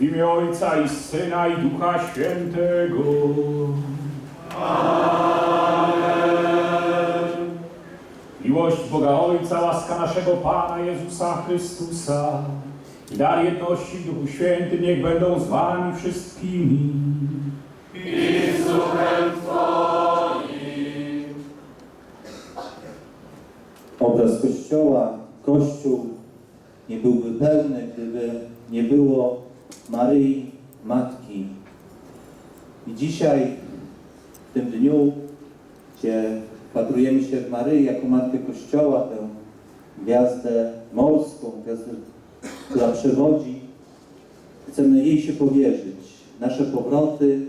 W imię Ojca i Syna i Ducha Świętego. Miłość Boga Ojca, łaska naszego Pana Jezusa Chrystusa i dar jedności Duchu Świętym niech będą z wami wszystkimi. Obraz Kościoła, Kościół nie byłby pełny, gdyby nie było Maryi, Matki. I dzisiaj, w tym dniu, gdzie wpatrujemy się w Maryi jako Matkę Kościoła, tę gwiazdę morską, gwiazdę, która przewodzi, chcemy jej się powierzyć. Nasze powroty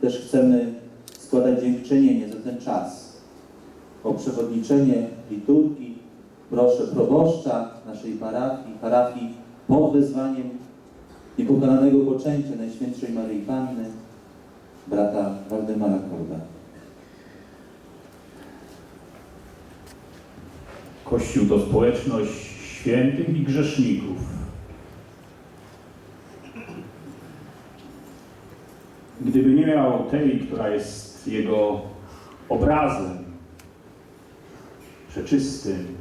też chcemy składać dziękczynienie za ten czas o przewodniczenie liturgii. Proszę proboszcza naszej parafii, parafii pod wezwaniem niepokonanego poczęcia Najświętszej Maryi Panny, brata Waldemara Korda. Kościół to społeczność świętych i grzeszników. Gdyby nie miał tej, która jest jego obrazem przeczystym,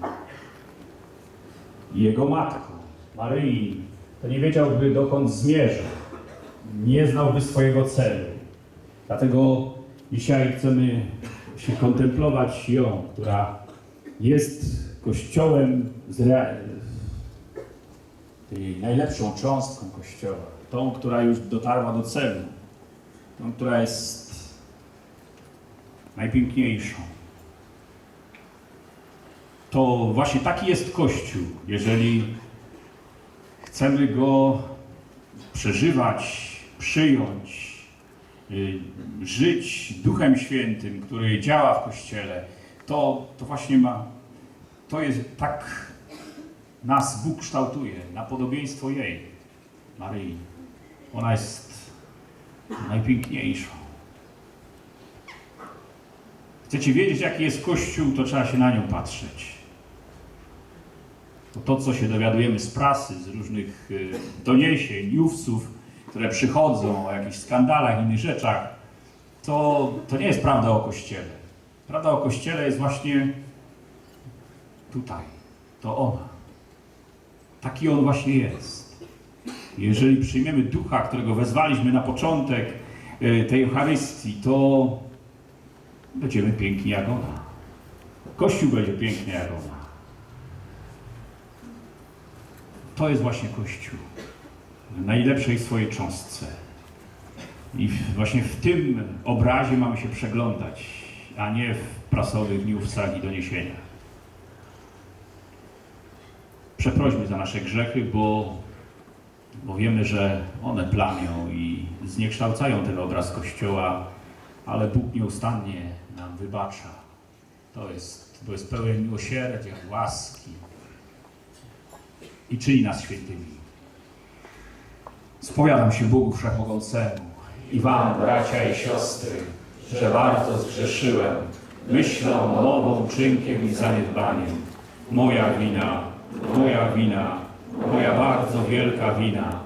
i jego matką, Maryi, to nie wiedziałby dokąd zmierza. Nie znałby swojego celu. Dlatego dzisiaj chcemy się kontemplować ją, która jest kościołem tej najlepszą cząstką kościoła. Tą, która już dotarła do celu. Tą, która jest najpiękniejszą. To właśnie taki jest Kościół, jeżeli chcemy go przeżywać, przyjąć, y, żyć Duchem Świętym, który działa w Kościele, to, to właśnie ma, to jest tak nas Bóg kształtuje, na podobieństwo jej, Maryi. Ona jest najpiękniejszą. Chcecie wiedzieć, jaki jest Kościół, to trzeba się na nią patrzeć. To, co się dowiadujemy z prasy, z różnych y, doniesień, newsów, które przychodzą o jakichś skandalach, innych rzeczach, to, to nie jest prawda o Kościele. Prawda o Kościele jest właśnie tutaj. To ona. Taki on właśnie jest. Jeżeli przyjmiemy ducha, którego wezwaliśmy na początek y, tej Eucharystii, to będziemy piękni jak ona. Kościół będzie piękny jak ona. To jest właśnie Kościół. W najlepszej swojej cząstce. I właśnie w tym obrazie mamy się przeglądać, a nie w prasowych newsach i doniesieniach. Przeprośmy za nasze grzechy, bo, bo wiemy, że one plamią i zniekształcają ten obraz Kościoła, ale Bóg nieustannie nam wybacza. To jest, bo jest pełen miłosierdzia, łaski i czyni nas świętymi. Spowiadam się Bogu Wszechmogącemu i Wam, bracia i siostry, że bardzo zgrzeszyłem myślą, mową, czynkiem i zaniedbaniem. Moja wina, moja wina, moja bardzo wielka wina.